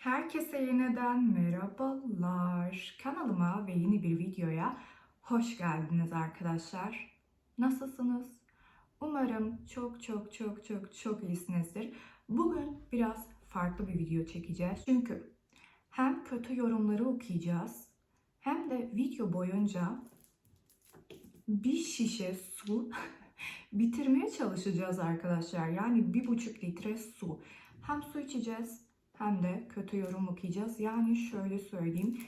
Herkese yeniden merhabalar. Kanalıma ve yeni bir videoya hoş geldiniz arkadaşlar. Nasılsınız? Umarım çok çok çok çok çok iyisinizdir. Bugün biraz farklı bir video çekeceğiz. Çünkü hem kötü yorumları okuyacağız hem de video boyunca bir şişe su bitirmeye çalışacağız arkadaşlar. Yani bir buçuk litre su. Hem su içeceğiz hem de kötü yorum okuyacağız. Yani şöyle söyleyeyim.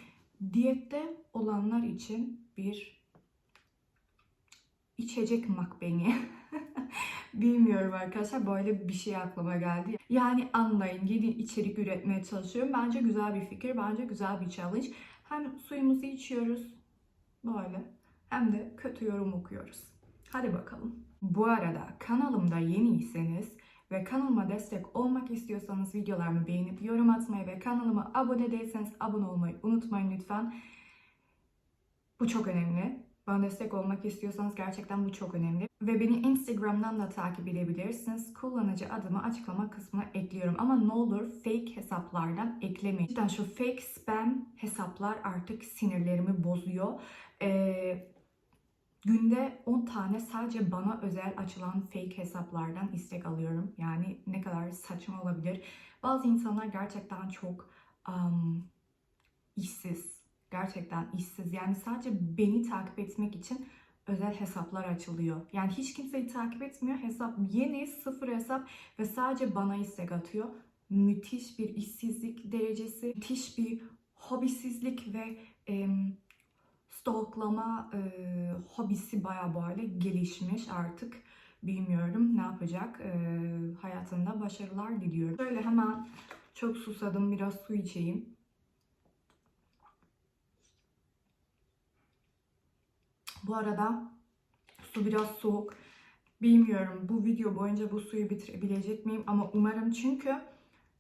Diyette olanlar için bir içecek makbeni. Bilmiyorum arkadaşlar böyle bir şey aklıma geldi. Yani anlayın yeni içerik üretmeye çalışıyorum. Bence güzel bir fikir. Bence güzel bir challenge. Hem suyumuzu içiyoruz böyle hem de kötü yorum okuyoruz. Hadi bakalım. Bu arada kanalımda yeniyseniz ve kanalıma destek olmak istiyorsanız videolarımı beğenip yorum atmayı ve kanalıma abone değilseniz abone olmayı unutmayın lütfen. Bu çok önemli. Bana destek olmak istiyorsanız gerçekten bu çok önemli. Ve beni Instagram'dan da takip edebilirsiniz. Kullanıcı adımı açıklama kısmına ekliyorum. Ama ne olur fake hesaplardan eklemeyin. Cidden şu fake spam hesaplar artık sinirlerimi bozuyor. Ee, Günde 10 tane sadece bana özel açılan fake hesaplardan istek alıyorum. Yani ne kadar saçma olabilir. Bazı insanlar gerçekten çok um, işsiz. Gerçekten işsiz. Yani sadece beni takip etmek için özel hesaplar açılıyor. Yani hiç kimseyi takip etmiyor. Hesap yeni, sıfır hesap ve sadece bana istek atıyor. Müthiş bir işsizlik derecesi, müthiş bir hobisizlik ve em, stalklama e, hobisi baya böyle gelişmiş artık. Bilmiyorum ne yapacak. E, hayatında başarılar diliyorum. Şöyle hemen çok susadım biraz su içeyim. Bu arada su biraz soğuk. Bilmiyorum bu video boyunca bu suyu bitirebilecek miyim ama umarım çünkü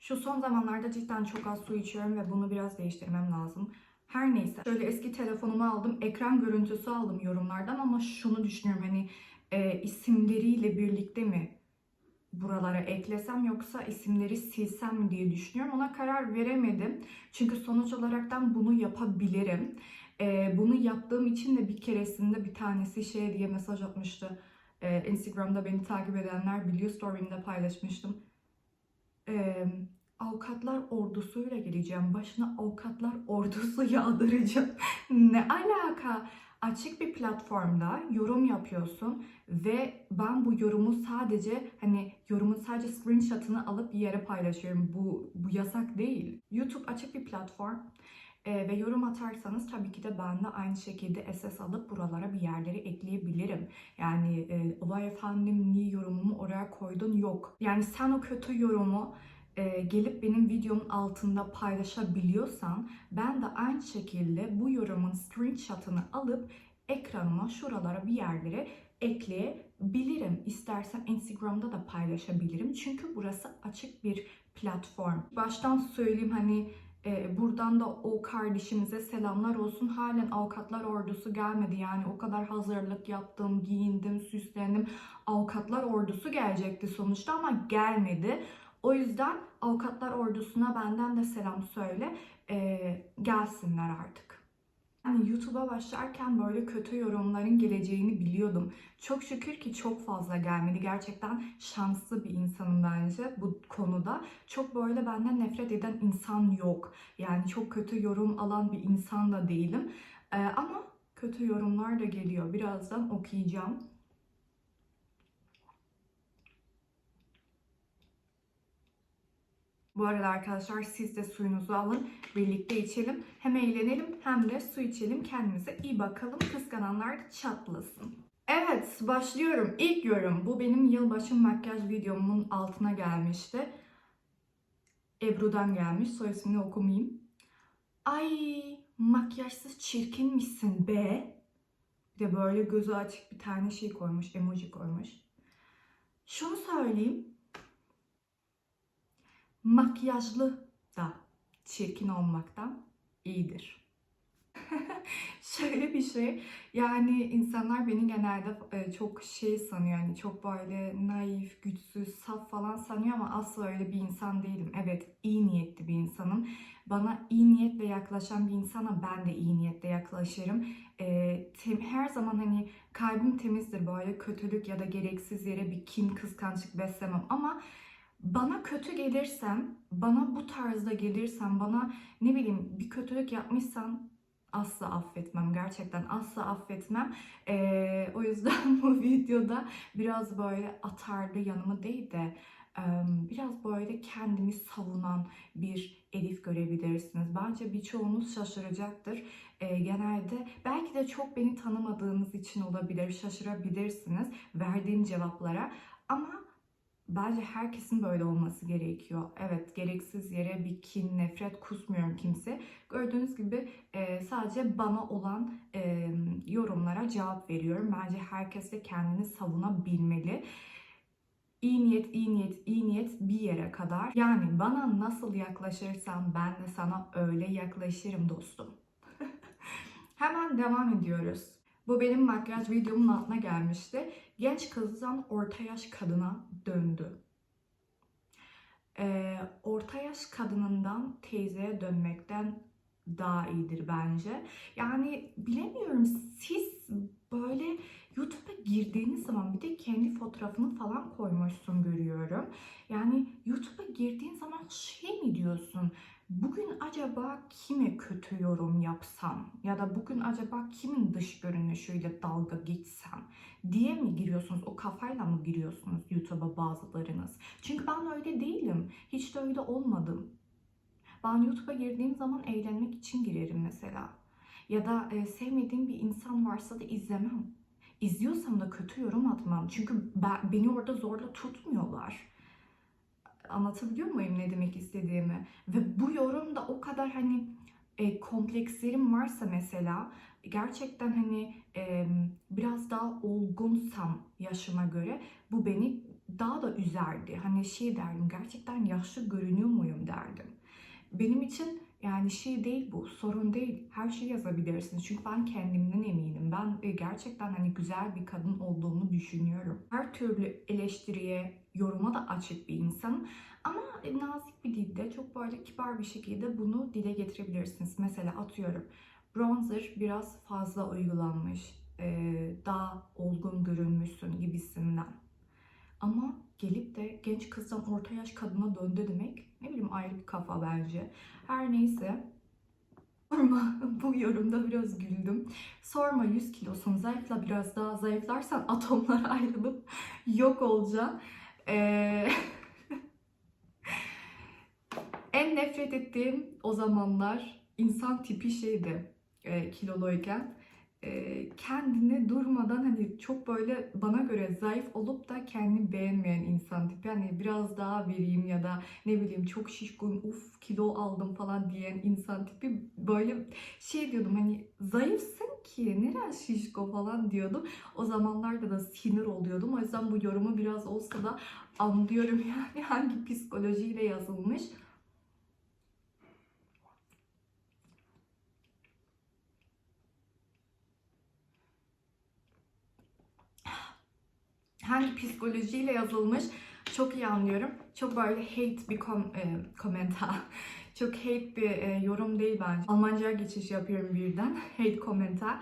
şu son zamanlarda cidden çok az su içiyorum ve bunu biraz değiştirmem lazım. Her neyse. Şöyle eski telefonumu aldım. Ekran görüntüsü aldım yorumlardan ama şunu düşünüyorum hani e, isimleriyle birlikte mi buralara eklesem yoksa isimleri silsem mi diye düşünüyorum. Ona karar veremedim. Çünkü sonuç olaraktan bunu yapabilirim. E, bunu yaptığım için de bir keresinde bir tanesi şey diye mesaj atmıştı. E, Instagram'da beni takip edenler biliyor. Story'imde paylaşmıştım. Eee avukatlar ordusuyla geleceğim. Başına avukatlar ordusu yağdıracağım. ne alaka? Açık bir platformda yorum yapıyorsun ve ben bu yorumu sadece hani yorumun sadece screenshot'ını alıp bir yere paylaşıyorum. Bu bu yasak değil. YouTube açık bir platform. Ee, ve yorum atarsanız tabii ki de ben de aynı şekilde SS alıp buralara bir yerleri ekleyebilirim. Yani e, vay efendim niye yorumumu oraya koydun yok. Yani sen o kötü yorumu e, gelip benim videomun altında paylaşabiliyorsan ben de aynı şekilde bu yorumun screenshot'ını alıp ekranıma şuralara bir yerlere ekleyebilirim. İstersen Instagram'da da paylaşabilirim. Çünkü burası açık bir platform. Baştan söyleyeyim hani e, buradan da o kardeşimize selamlar olsun. Halen avukatlar ordusu gelmedi. Yani o kadar hazırlık yaptım, giyindim, süslendim. Avukatlar ordusu gelecekti sonuçta ama gelmedi. O yüzden avukatlar ordusuna benden de selam söyle. Ee, gelsinler artık. Yani YouTube'a başlarken böyle kötü yorumların geleceğini biliyordum. Çok şükür ki çok fazla gelmedi. Gerçekten şanslı bir insanım bence bu konuda. Çok böyle benden nefret eden insan yok. Yani çok kötü yorum alan bir insan da değilim. Ee, ama kötü yorumlar da geliyor. Birazdan okuyacağım. Bu arada arkadaşlar siz de suyunuzu alın. Birlikte içelim. Hem eğlenelim hem de su içelim. Kendimize iyi bakalım. Kıskananlar çatlasın. Evet başlıyorum. İlk yorum. Bu benim yılbaşı makyaj videomun altına gelmişti. Ebru'dan gelmiş. Soy ismini okumayayım. Ay makyajsız çirkin misin be? Bir de böyle gözü açık bir tane şey koymuş. Emoji koymuş. Şunu söyleyeyim makyajlı da çirkin olmaktan iyidir. Şöyle bir şey. Yani insanlar beni genelde e, çok şey sanıyor. Yani çok böyle naif, güçsüz, saf falan sanıyor ama asla öyle bir insan değilim. Evet, iyi niyetli bir insanım. Bana iyi niyetle yaklaşan bir insana ben de iyi niyetle yaklaşırım. E, tem- her zaman hani kalbim temizdir böyle kötülük ya da gereksiz yere bir kin, kıskançlık beslemem ama bana kötü gelirsem, bana bu tarzda gelirsem, bana ne bileyim bir kötülük yapmışsan asla affetmem. Gerçekten asla affetmem. Ee, o yüzden bu videoda biraz böyle atarlı yanımı değil de e, biraz böyle kendimi savunan bir Elif görebilirsiniz. Bence birçoğunuz şaşıracaktır. Ee, genelde belki de çok beni tanımadığınız için olabilir, şaşırabilirsiniz verdiğim cevaplara. Ama Bence herkesin böyle olması gerekiyor. Evet, gereksiz yere bir kin, nefret kusmuyorum kimse. Gördüğünüz gibi e, sadece bana olan e, yorumlara cevap veriyorum. Bence herkes de kendini savunabilmeli. İyi niyet, iyi niyet, iyi niyet bir yere kadar. Yani bana nasıl yaklaşırsan ben de sana öyle yaklaşırım dostum. Hemen devam ediyoruz. Bu benim makyaj videomun altına gelmişti. Genç kızdan orta yaş kadına döndü. Ee, orta yaş kadınından teyzeye dönmekten daha iyidir bence. Yani bilemiyorum siz böyle YouTube'a girdiğiniz zaman bir de kendi fotoğrafını falan koymuşsun görüyorum. Yani YouTube'a girdiğin zaman şey mi diyorsun? Bugün acaba kime kötü yorum yapsam ya da bugün acaba kimin dış görünüşüyle dalga geçsem diye mi giriyorsunuz? O kafayla mı giriyorsunuz YouTube'a bazılarınız? Çünkü ben öyle değilim. Hiç de öyle olmadım. Ben YouTube'a girdiğim zaman eğlenmek için girerim mesela. Ya da e, sevmediğim bir insan varsa da izlemem. İzliyorsam da kötü yorum atmam. Çünkü ben, beni orada zorla tutmuyorlar anlatabiliyor muyum ne demek istediğimi? Ve bu yorumda o kadar hani e, komplekslerim varsa mesela gerçekten hani e, biraz daha olgunsam yaşıma göre bu beni daha da üzerdi. Hani şey derdim gerçekten yaşlı görünüyor muyum derdim. Benim için yani şey değil bu, sorun değil. Her şeyi yazabilirsiniz. Çünkü ben kendimden eminim. Ben e, gerçekten hani güzel bir kadın olduğumu düşünüyorum. Her türlü eleştiriye, yoruma da açık bir insanım. Ama e, nazik bir dilde, çok böyle kibar bir şekilde bunu dile getirebilirsiniz. Mesela atıyorum, bronzer biraz fazla uygulanmış, e, daha olgun görünmüşsün gibisinden. Ama gelip de genç kızdan orta yaş kadına döndü demek ne bileyim ayrı bir kafa bence. Her neyse Sorma bu yorumda biraz güldüm. Sorma 100 kilosun zayıfla biraz daha zayıflarsan atomlar ayrılıp yok olacaksın. Ee... en nefret ettiğim o zamanlar insan tipi şeydi e, kiloluyken kendini durmadan hani çok böyle bana göre zayıf olup da kendini beğenmeyen insan tipi. Hani biraz daha vereyim ya da ne bileyim çok şişkin uf kilo aldım falan diyen insan tipi. Böyle şey diyordum hani zayıfsın ki neren şişko falan diyordum. O zamanlarda da sinir oluyordum. O yüzden bu yorumu biraz olsa da anlıyorum yani hangi psikolojiyle yazılmış. Hangi psikolojiyle yazılmış çok iyi anlıyorum. Çok böyle hate bir kom e, komentar. Çok hate bir e, yorum değil bence. Almanca'ya geçiş yapıyorum birden. Hate komentar.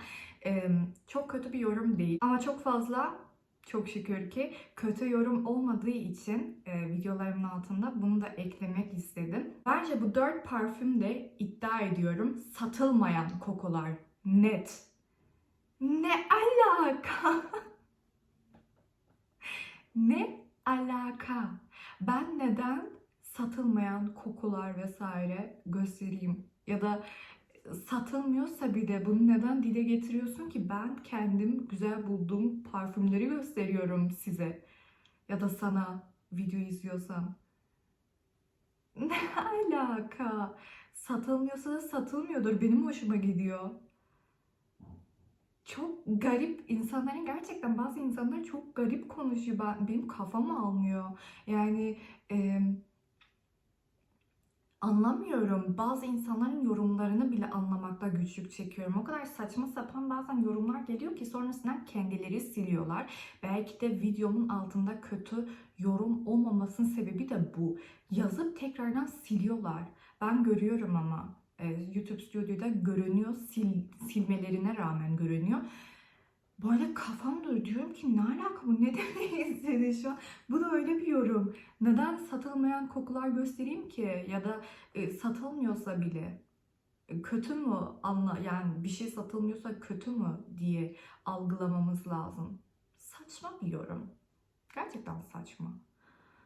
E, çok kötü bir yorum değil. Ama çok fazla çok şükür ki kötü yorum olmadığı için e, videolarımın altında bunu da eklemek istedim. Bence bu dört parfüm de iddia ediyorum satılmayan kokular. Net. Ne alaka? Ne alaka? Ben neden satılmayan kokular vesaire göstereyim? Ya da satılmıyorsa bile bunu neden dile getiriyorsun ki? Ben kendim güzel bulduğum parfümleri gösteriyorum size. Ya da sana video izliyorsam. Ne alaka? Satılmıyorsa da satılmıyordur. Benim hoşuma gidiyor çok garip insanların gerçekten bazı insanlar çok garip konuşuyor. Ben, benim kafam almıyor. Yani e, anlamıyorum. Bazı insanların yorumlarını bile anlamakta güçlük çekiyorum. O kadar saçma sapan bazen yorumlar geliyor ki sonrasında kendileri siliyorlar. Belki de videomun altında kötü yorum olmamasının sebebi de bu. Yazıp tekrardan siliyorlar. Ben görüyorum ama YouTube Studio'da görünüyor. Sil, silmelerine rağmen görünüyor. Böyle kafam duruyor. Diyorum ki ne alaka bu? Ne demek istedi şu an? Bu da öyle bir yorum. Neden satılmayan kokular göstereyim ki? Ya da e, satılmıyorsa bile e, kötü mü anla yani bir şey satılmıyorsa kötü mü diye algılamamız lazım. Saçma bir yorum. Gerçekten saçma.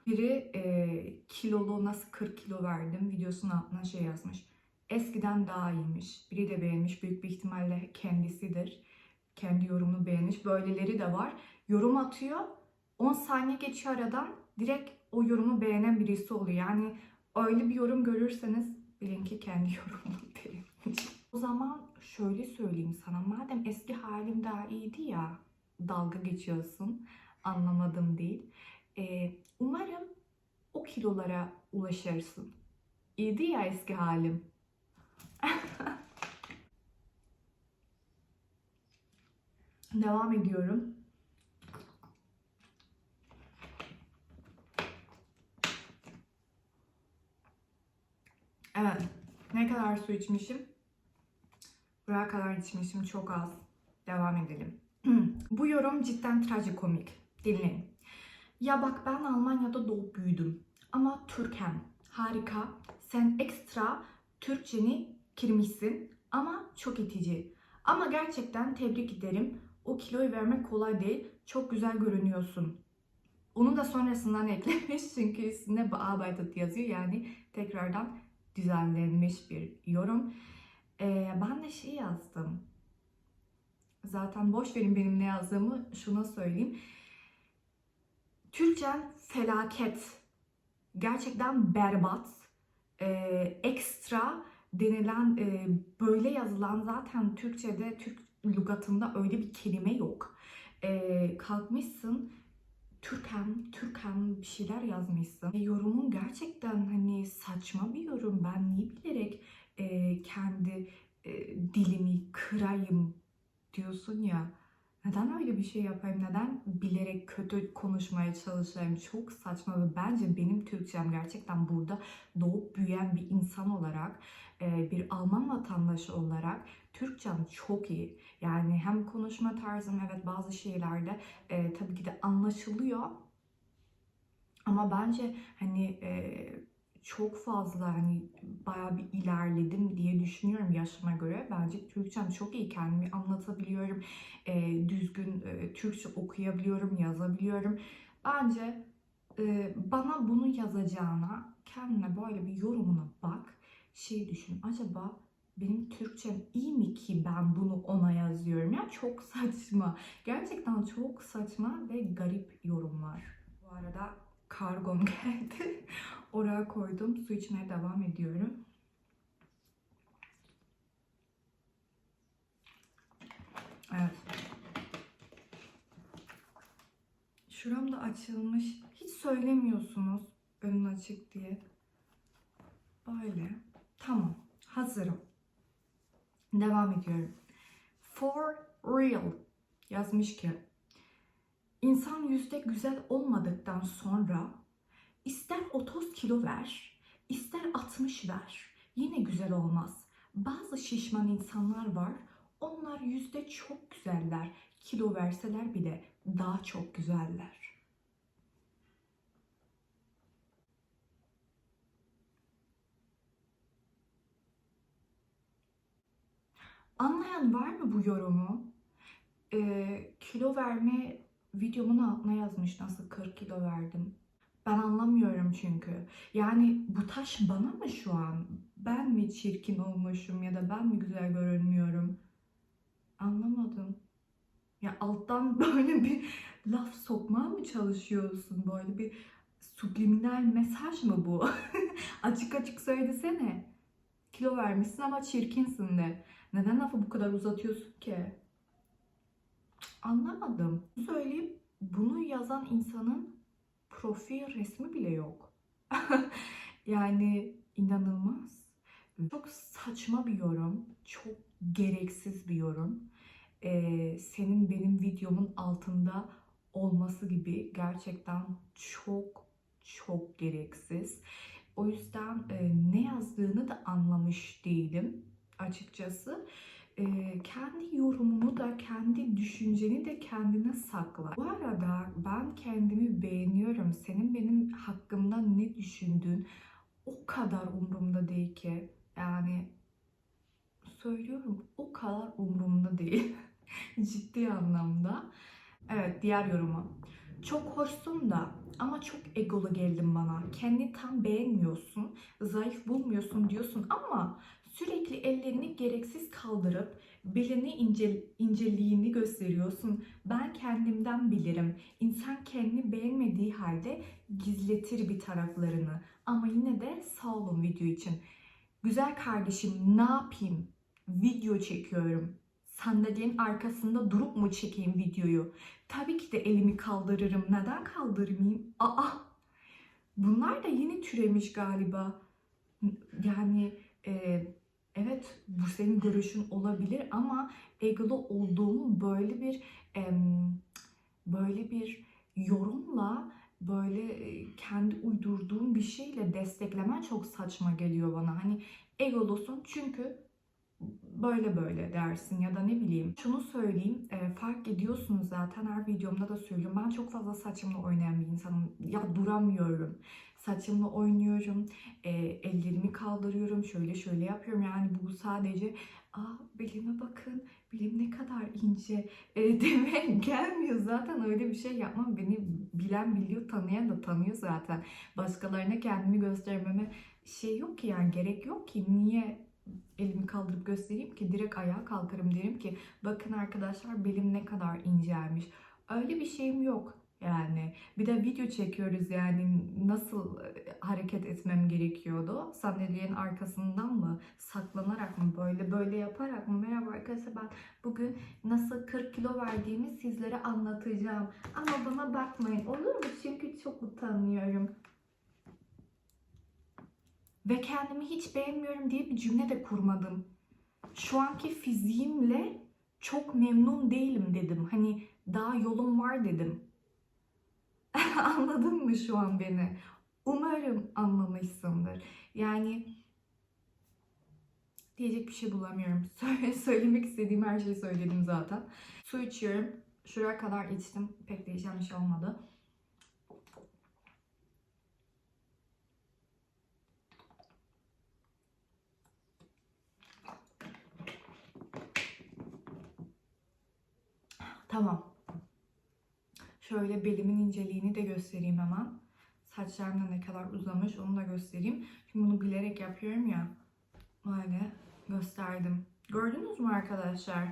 Biri e, kilolu nasıl 40 kilo verdim videosunun altına şey yazmış. Eskiden daha iyiymiş. Biri de beğenmiş. Büyük bir ihtimalle kendisidir. Kendi yorumunu beğenmiş. Böyleleri de var. Yorum atıyor. 10 saniye geçiyor aradan. Direkt o yorumu beğenen birisi oluyor. Yani öyle bir yorum görürseniz bilin ki kendi yorumunu beğenmiş. O zaman şöyle söyleyeyim sana. Madem eski halim daha iyiydi ya. Dalga geçiyorsun. Anlamadım değil. Ee, umarım o kilolara ulaşırsın. İyiydi ya eski halim. Devam ediyorum. Evet. Ne kadar su içmişim? Buraya kadar içmişim çok az. Devam edelim. Bu yorum cidden trajikomik. Dinleyin. Ya bak ben Almanya'da doğup büyüdüm. Ama Türkem. Harika. Sen ekstra Türkçeni kirmişsin ama çok itici. Ama gerçekten tebrik ederim. O kiloyu vermek kolay değil. Çok güzel görünüyorsun. Onu da sonrasından eklemiş çünkü üstünde bearbeitet yazıyor. Yani tekrardan düzenlenmiş bir yorum. Ee, ben de şey yazdım. Zaten boş verin benim ne yazdığımı şuna söyleyeyim. Türkçen felaket. Gerçekten berbat. Ee, ekstra denilen e, böyle yazılan zaten Türkçe'de Türk lügatında öyle bir kelime yok. Ee, kalkmışsın Türkem, Türkem bir şeyler yazmışsın. E, yorumun gerçekten hani saçma bir yorum. Ben niye bilerek e, kendi e, dilimi kırayım diyorsun ya. Neden öyle bir şey yapayım? Neden bilerek kötü konuşmaya çalışayım? Çok saçma ve bence benim Türkçem gerçekten burada doğup büyüyen bir insan olarak, e, bir Alman vatandaşı olarak Türkçem çok iyi. Yani hem konuşma tarzım evet bazı şeylerde e, tabii ki de anlaşılıyor. Ama bence hani e, çok fazla hani bayağı bir ilerledim diye düşünüyorum yaşıma göre. Bence Türkçem çok iyi kendimi anlatabiliyorum. E, düzgün e, Türkçe okuyabiliyorum, yazabiliyorum. Bence e, bana bunu yazacağına kendine böyle bir yorumuna bak. Şey düşün acaba benim Türkçem iyi mi ki ben bunu ona yazıyorum? Ya çok saçma. Gerçekten çok saçma ve garip yorumlar. Bu arada kargom geldi. Oraya koydum. Su içmeye devam ediyorum. Evet. Şuram da açılmış. Hiç söylemiyorsunuz önün açık diye. Böyle. Tamam. Hazırım. Devam ediyorum. For real yazmış ki insan yüzde güzel olmadıktan sonra ister 30 kilo ver, ister 60 ver. Yine güzel olmaz. Bazı şişman insanlar var. Onlar yüzde çok güzeller. Kilo verseler bile daha çok güzeller. Anlayan var mı bu yorumu? Ee, kilo verme videomun altına yazmış nasıl 40 kilo verdim. Ben anlamıyorum çünkü. Yani bu taş bana mı şu an? Ben mi çirkin olmuşum ya da ben mi güzel görünmüyorum? Anlamadım. Ya alttan böyle bir laf sokmaya mı çalışıyorsun? Böyle bir subliminal mesaj mı bu? açık açık söylesene. Kilo vermişsin ama çirkinsin de. Neden lafı bu kadar uzatıyorsun ki? Anlamadım. Söyleyeyim bunu yazan insanın profil resmi bile yok. yani inanılmaz. Çok saçma bir yorum. Çok gereksiz bir yorum. Ee, senin benim videomun altında olması gibi gerçekten çok çok gereksiz. O yüzden e, ne yazdığını da anlamış değilim açıkçası. E, kendi yorumunu da kendi düşünceni de kendine sakla. Bu arada ben kendimi beğeniyorum. Senin benim hakkımda ne düşündüğün o kadar umurumda değil ki. Yani söylüyorum o kadar umurumda değil. Ciddi anlamda. Evet diğer yorumu. Çok hoşsun da ama çok egolu geldin bana. Kendini tam beğenmiyorsun, zayıf bulmuyorsun diyorsun ama sürekli ellerini gereksiz kaldırıp belini ince, inceliğini gösteriyorsun. Ben kendimden bilirim. İnsan kendini beğenmediği halde gizletir bir taraflarını. Ama yine de sağ olun video için. Güzel kardeşim ne yapayım? Video çekiyorum. Sandalyenin arkasında durup mu çekeyim videoyu? Tabii ki de elimi kaldırırım. Neden kaldırmayayım? Aa! Bunlar da yeni türemiş galiba. Yani e, evet bu senin görüşün olabilir ama egolu olduğumu böyle bir böyle bir yorumla böyle e, kendi uydurduğum bir şeyle desteklemen çok saçma geliyor bana. Hani egolusun çünkü böyle böyle dersin ya da ne bileyim. Şunu söyleyeyim e, fark ediyorsunuz zaten her videomda da söylüyorum. Ben çok fazla saçımla oynayan bir insanım. Ya duramıyorum. Saçımla oynuyorum. e, ellerimi kaldırıyorum. Şöyle şöyle yapıyorum. Yani bu sadece aa belime bakın. Belim ne kadar ince e, demeye gelmiyor. Zaten öyle bir şey yapmam. Beni bilen biliyor, tanıyan da tanıyor zaten. Başkalarına kendimi göstermeme şey yok ki yani gerek yok ki. Niye elimi kaldırıp göstereyim ki direkt ayağa kalkarım derim ki bakın arkadaşlar belim ne kadar incelmiş. Öyle bir şeyim yok yani. Bir de video çekiyoruz yani nasıl e, hareket etmem gerekiyordu? Sandalyenin arkasından mı? Saklanarak mı? Böyle böyle yaparak mı? Merhaba arkadaşlar ben bugün nasıl 40 kilo verdiğimi sizlere anlatacağım. Ama bana bakmayın olur mu? Çünkü çok utanıyorum. Ve kendimi hiç beğenmiyorum diye bir cümle de kurmadım. Şu anki fiziğimle çok memnun değilim dedim. Hani daha yolum var dedim. Anladın mı şu an beni? Umarım anlamışsındır. Yani diyecek bir şey bulamıyorum. Söyle, söylemek istediğim her şeyi söyledim zaten. Su içiyorum. Şuraya kadar içtim. Pek değişen bir şey olmadı. Tamam. Şöyle belimin inceliğini de göstereyim hemen. Saçlarım da ne kadar uzamış onu da göstereyim. Şimdi bunu bilerek yapıyorum ya. Böyle gösterdim. Gördünüz mü arkadaşlar?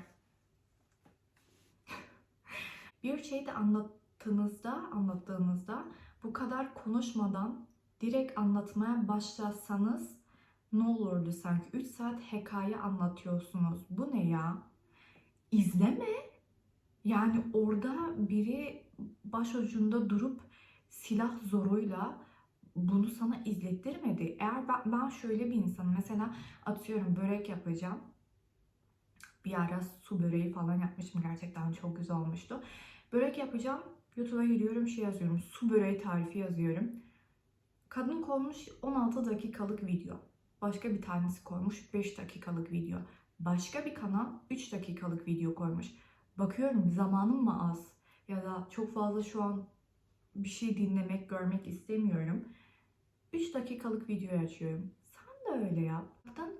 Bir şeyi de anlattığınızda, anlattığınızda bu kadar konuşmadan direkt anlatmaya başlasanız ne olurdu sanki? 3 saat hikaye anlatıyorsunuz. Bu ne ya? İzleme. Yani orada biri başucunda durup silah zoruyla bunu sana izlettirmedi. Eğer ben, ben şöyle bir insanım. Mesela atıyorum börek yapacağım. Bir ara su böreği falan yapmıştım. Gerçekten çok güzel olmuştu. Börek yapacağım. YouTube'a giriyorum şey yazıyorum. Su böreği tarifi yazıyorum. Kadın koymuş 16 dakikalık video. Başka bir tanesi koymuş 5 dakikalık video. Başka bir kanal 3 dakikalık video koymuş. Bakıyorum zamanım mı az ya da çok fazla şu an bir şey dinlemek, görmek istemiyorum. 3 dakikalık video açıyorum. Sen de öyle yap. Zaten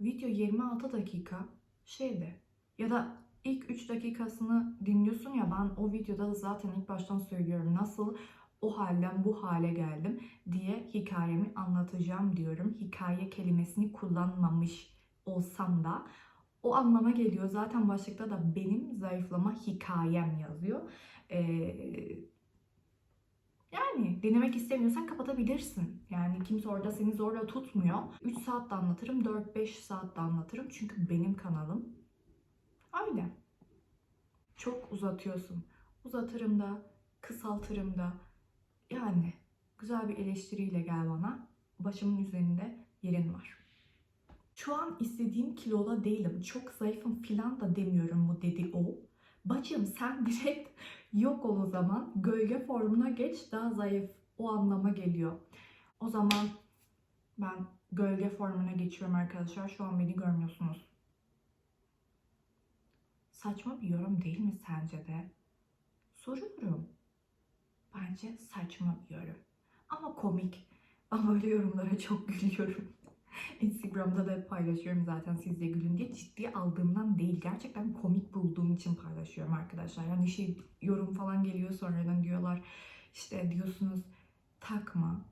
video 26 dakika şeyde ya da ilk 3 dakikasını dinliyorsun ya ben o videoda da zaten ilk baştan söylüyorum nasıl o halden bu hale geldim diye hikayemi anlatacağım diyorum. Hikaye kelimesini kullanmamış olsam da o anlama geliyor. Zaten başlıkta da benim zayıflama hikayem yazıyor. Ee, yani denemek istemiyorsan kapatabilirsin. Yani kimse orada seni zorla tutmuyor. 3 saat de anlatırım, 4-5 saat de anlatırım. Çünkü benim kanalım. Öyle. Çok uzatıyorsun. Uzatırım da, kısaltırım da. Yani güzel bir eleştiriyle gel bana. Başımın üzerinde yerin var. Şu an istediğim kiloda değilim. Çok zayıfım filan da demiyorum bu dedi o. Bacım sen direkt yok ol o zaman. Gölge formuna geç daha zayıf. O anlama geliyor. O zaman ben gölge formuna geçiyorum arkadaşlar. Şu an beni görmüyorsunuz. Saçma bir yorum değil mi sence de? Soruyorum. Bence saçma bir yorum. Ama komik. Ben böyle yorumlara çok gülüyorum. Instagram'da da paylaşıyorum zaten siz de gülün diye. Ciddiye aldığımdan değil. Gerçekten komik bulduğum için paylaşıyorum arkadaşlar. Yani şey yorum falan geliyor sonradan diyorlar. işte diyorsunuz takma,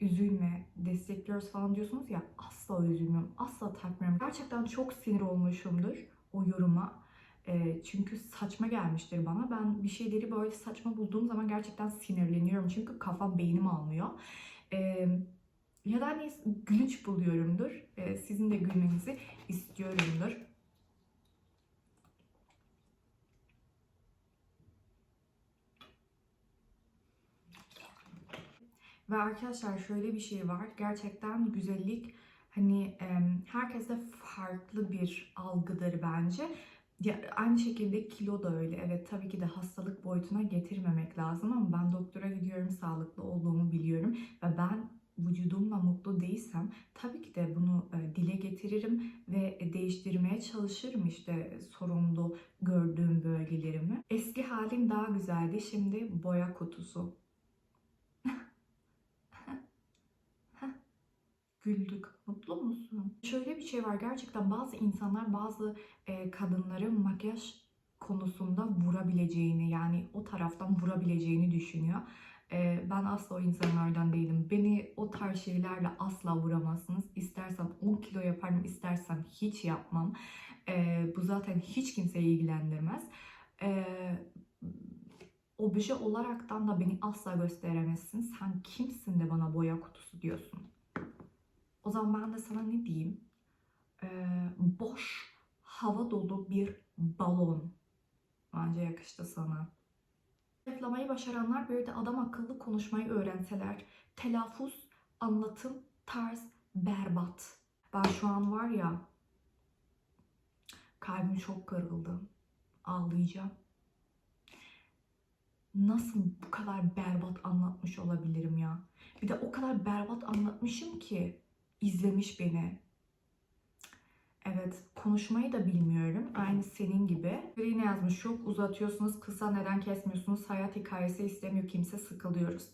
üzülme, destekliyoruz falan diyorsunuz ya asla üzülmüyorum, asla takmıyorum. Gerçekten çok sinir olmuşumdur o yoruma. E, çünkü saçma gelmiştir bana. Ben bir şeyleri böyle saçma bulduğum zaman gerçekten sinirleniyorum. Çünkü kafam beynim almıyor. E, ya da hani buluyorumdur. E, sizin de gülmenizi istiyorumdur. Ve arkadaşlar şöyle bir şey var. Gerçekten güzellik hani em, herkeste farklı bir algıdır bence. Ya, aynı şekilde kilo da öyle. Evet tabii ki de hastalık boyutuna getirmemek lazım ama ben doktora gidiyorum, sağlıklı olduğumu biliyorum ve ben vücudumla mutlu değilsem tabii ki de bunu e, dile getiririm ve değiştirmeye çalışırım işte sorunlu gördüğüm bölgelerimi. Eski halim daha güzeldi. Şimdi boya kutusu. güldük. Mutlu musun? Şöyle bir şey var. Gerçekten bazı insanlar bazı e, kadınları makyaj konusunda vurabileceğini yani o taraftan vurabileceğini düşünüyor. E, ben asla o insanlardan değilim. Beni o tarz şeylerle asla vuramazsınız. İstersem 10 kilo yaparım, istersem hiç yapmam. E, bu zaten hiç kimseyi ilgilendirmez. E, obje olaraktan da beni asla gösteremezsin. Sen kimsin de bana boya kutusu diyorsun. O zaman ben de sana ne diyeyim? Ee, boş, hava dolu bir balon. Bence yakıştı sana. Zayıflamayı başaranlar bir de adam akıllı konuşmayı öğrenseler. Telaffuz, anlatım, tarz berbat. Ben şu an var ya kalbim çok kırıldı. Ağlayacağım. Nasıl bu kadar berbat anlatmış olabilirim ya? Bir de o kadar berbat anlatmışım ki izlemiş beni. Evet, konuşmayı da bilmiyorum. Aynı senin gibi. Biri yazmış? Çok uzatıyorsunuz, kısa neden kesmiyorsunuz? Hayat hikayesi istemiyor kimse, sıkılıyoruz.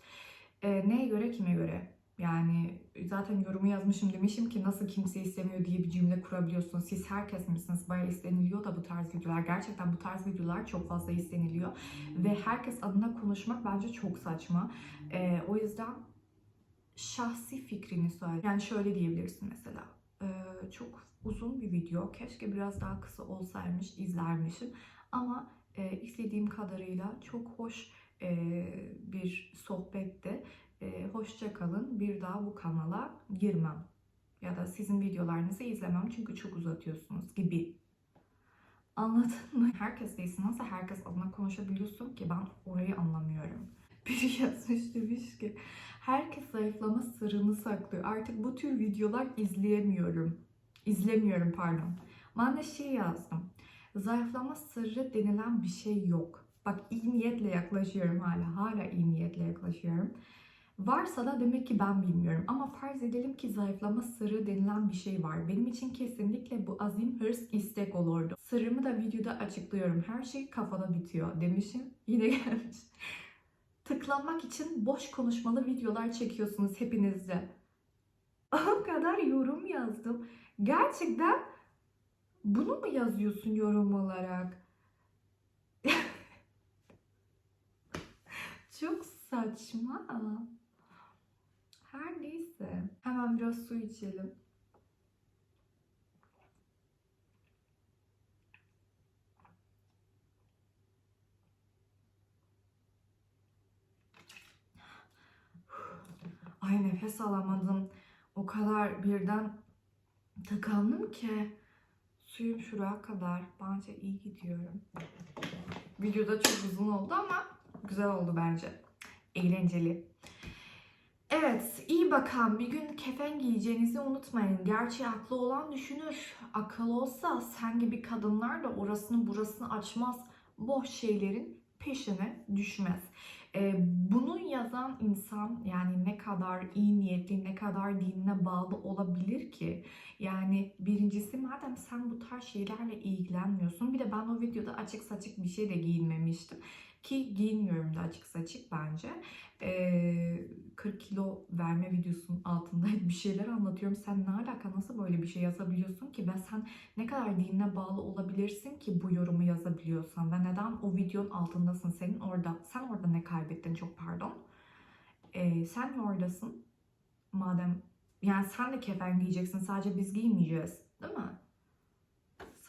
Ee, neye göre, kime göre? Yani zaten yorumu yazmışım demişim ki nasıl kimse istemiyor diye bir cümle kurabiliyorsunuz. Siz herkes misiniz? Bayağı isteniliyor da bu tarz videolar. Gerçekten bu tarz videolar çok fazla isteniliyor. Ve herkes adına konuşmak bence çok saçma. Ee, o yüzden şahsi fikrini söyle. Yani şöyle diyebilirsin mesela. Ee, çok uzun bir video. Keşke biraz daha kısa olsaymış, izlermişim. Ama e, izlediğim kadarıyla çok hoş e, bir sohbette. E, hoşça kalın. Bir daha bu kanala girmem. Ya da sizin videolarınızı izlemem çünkü çok uzatıyorsunuz gibi. Anladın mı? Herkes değilsin. Nasıl herkes adına konuşabiliyorsun ki ben orayı anlamıyorum. Biri yazmış demiş ki herkes zayıflama sırrını saklıyor. Artık bu tür videolar izleyemiyorum. İzlemiyorum pardon. Ben de şey yazdım. Zayıflama sırrı denilen bir şey yok. Bak iyi niyetle yaklaşıyorum hala. Hala iyi niyetle yaklaşıyorum. Varsa da demek ki ben bilmiyorum. Ama farz edelim ki zayıflama sırrı denilen bir şey var. Benim için kesinlikle bu azim, hırs, istek olurdu. Sırrımı da videoda açıklıyorum. Her şey kafada bitiyor demişim. Yine gelmiş. Tıklanmak için boş konuşmalı videolar çekiyorsunuz hepinizce. O kadar yorum yazdım. Gerçekten bunu mu yazıyorsun yorum olarak? Çok saçma. Her neyse. Hemen biraz su içelim. Ay nefes alamadım. O kadar birden tıkandım ki. Suyum şuraya kadar. Bence iyi gidiyorum. Videoda çok uzun oldu ama güzel oldu bence. Eğlenceli. Evet iyi bakan bir gün kefen giyeceğinizi unutmayın. Gerçi aklı olan düşünür. Akıl olsa sen gibi kadınlar da orasını burasını açmaz. Boş şeylerin peşine düşmez. Ee, bunu yazan insan yani ne kadar iyi niyetli, ne kadar dinine bağlı olabilir ki? Yani birincisi madem sen bu tarz şeylerle ilgilenmiyorsun. Bir de ben o videoda açık saçık bir şey de giyinmemiştim. Ki giyinmiyorum da açık saçık bence. Ee, 40 kilo verme videosunun altında bir şeyler anlatıyorum. Sen ne alaka nasıl böyle bir şey yazabiliyorsun ki? Ve sen ne kadar dinine bağlı olabilirsin ki bu yorumu yazabiliyorsan? Ve neden o videonun altındasın? Senin orada, sen orada ne kaybettin çok pardon. Ee, sen de oradasın. Madem yani sen de kefen giyeceksin sadece biz giymeyeceğiz. Değil mi?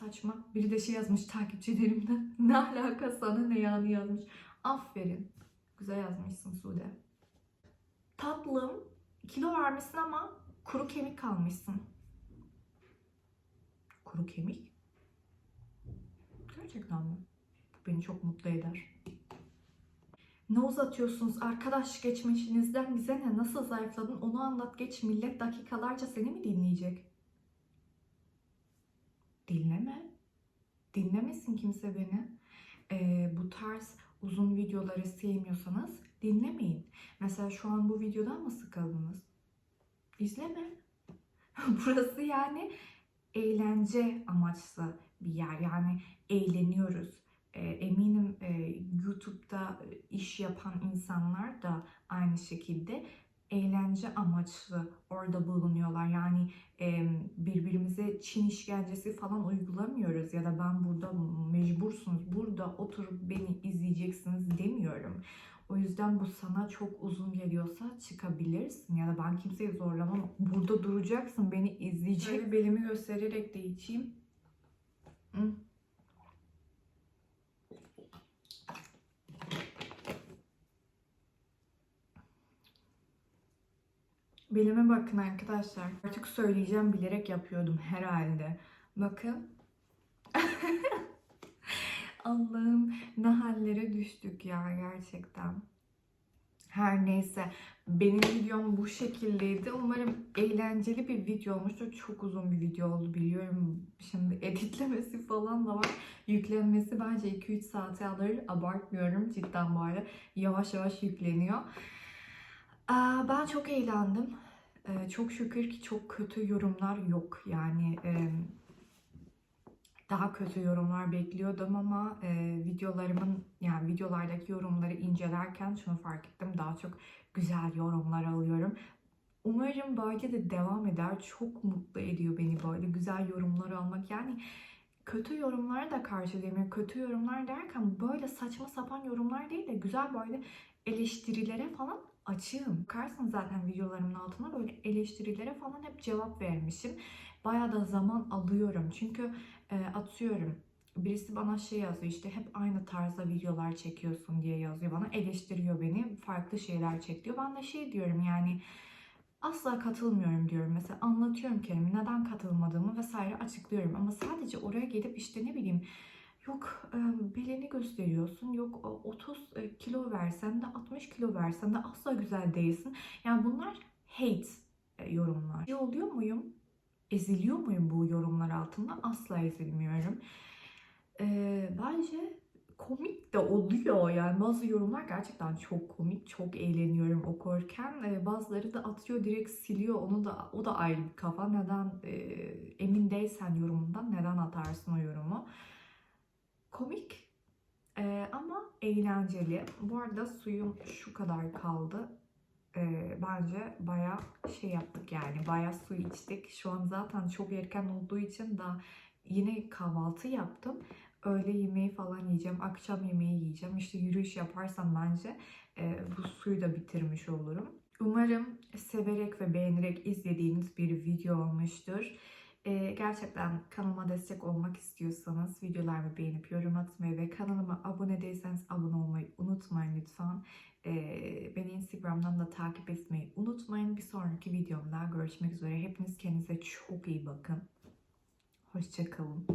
Saçma. Biri de şey yazmış takipçilerimden. Ne alaka sana ne yani yazmış. Aferin. Güzel yazmışsın Sude. Tatlım. Kilo vermişsin ama kuru kemik kalmışsın. Kuru kemik? Gerçekten mi? Bu beni çok mutlu eder. Ne uzatıyorsunuz arkadaş geçmişinizden bize ne? Nasıl zayıfladın onu anlat geç. Millet dakikalarca seni mi dinleyecek? Dinleme. Dinlemesin kimse beni. Ee, bu tarz uzun videoları sevmiyorsanız dinlemeyin. Mesela şu an bu videodan mı sıkıldınız? İzleme. Burası yani eğlence amaçlı bir yer. Yani eğleniyoruz. Ee, eminim e, YouTube'da iş yapan insanlar da aynı şekilde eğlence amaçlı orada bulunuyorlar. Yani e, birbirimize Çin işkencesi falan uygulamıyoruz ya da ben burada mecbursunuz, burada oturup beni izleyeceksiniz demiyorum. O yüzden bu sana çok uzun geliyorsa çıkabilirsin ya da ben kimseyi zorlamam. Burada duracaksın, beni izleyecek. Şöyle belimi göstererek de içeyim. Hı. Belime bakın arkadaşlar. Artık söyleyeceğim bilerek yapıyordum herhalde. Bakın. Allah'ım ne hallere düştük ya gerçekten. Her neyse benim videom bu şekildeydi. Umarım eğlenceli bir video olmuştur. Çok uzun bir video oldu biliyorum. Şimdi editlemesi falan da var. Yüklenmesi bence 2-3 saate alır. Abartmıyorum cidden bu arada. Yavaş yavaş yükleniyor. Ben çok eğlendim. Ee, Çok şükür ki çok kötü yorumlar yok. Yani daha kötü yorumlar bekliyordum ama e, videolarımın yani videolardaki yorumları incelerken şunu fark ettim. Daha çok güzel yorumlar alıyorum. Umarım böyle de devam eder. Çok mutlu ediyor beni böyle güzel yorumlar almak. Yani kötü yorumlara da karşı değilim. Kötü yorumlar derken böyle saçma sapan yorumlar değil de güzel böyle eleştirilere falan açığım. Bakarsın zaten videolarımın altına böyle eleştirilere falan hep cevap vermişim. Bayağı da zaman alıyorum. Çünkü e, atıyorum birisi bana şey yazıyor işte hep aynı tarzda videolar çekiyorsun diye yazıyor bana. Eleştiriyor beni. Farklı şeyler çekiyor. Ben de şey diyorum yani asla katılmıyorum diyorum. Mesela anlatıyorum kendimi neden katılmadığımı vesaire açıklıyorum. Ama sadece oraya gelip işte ne bileyim Yok belini gösteriyorsun. Yok o 30 e, kilo versen de 60 kilo versen de asla güzel değilsin. Yani bunlar hate yorumlar. İyi oluyor muyum? Eziliyor muyum bu yorumlar altında? Asla ezilmiyorum. E, bence komik de oluyor. Yani bazı yorumlar gerçekten çok komik. Çok eğleniyorum okurken. E, bazıları da atıyor direkt siliyor. Onu da o da ayrı bir kafa. Neden e, emin değilsen yorumundan neden atarsın o yorumu? Komik ee, ama eğlenceli. Bu arada suyum şu kadar kaldı. Ee, bence baya şey yaptık yani baya su içtik. Şu an zaten çok erken olduğu için da yine kahvaltı yaptım. Öğle yemeği falan yiyeceğim, akşam yemeği yiyeceğim. İşte yürüyüş yaparsam bence e, bu suyu da bitirmiş olurum. Umarım severek ve beğenerek izlediğiniz bir video olmuştur. Ee, gerçekten kanalıma destek olmak istiyorsanız videolarımı beğenip yorum atmayı ve kanalıma abone değilseniz abone olmayı unutmayın lütfen. Ee, beni Instagram'dan da takip etmeyi unutmayın. Bir sonraki videomda görüşmek üzere. Hepiniz kendinize çok iyi bakın. Hoşçakalın.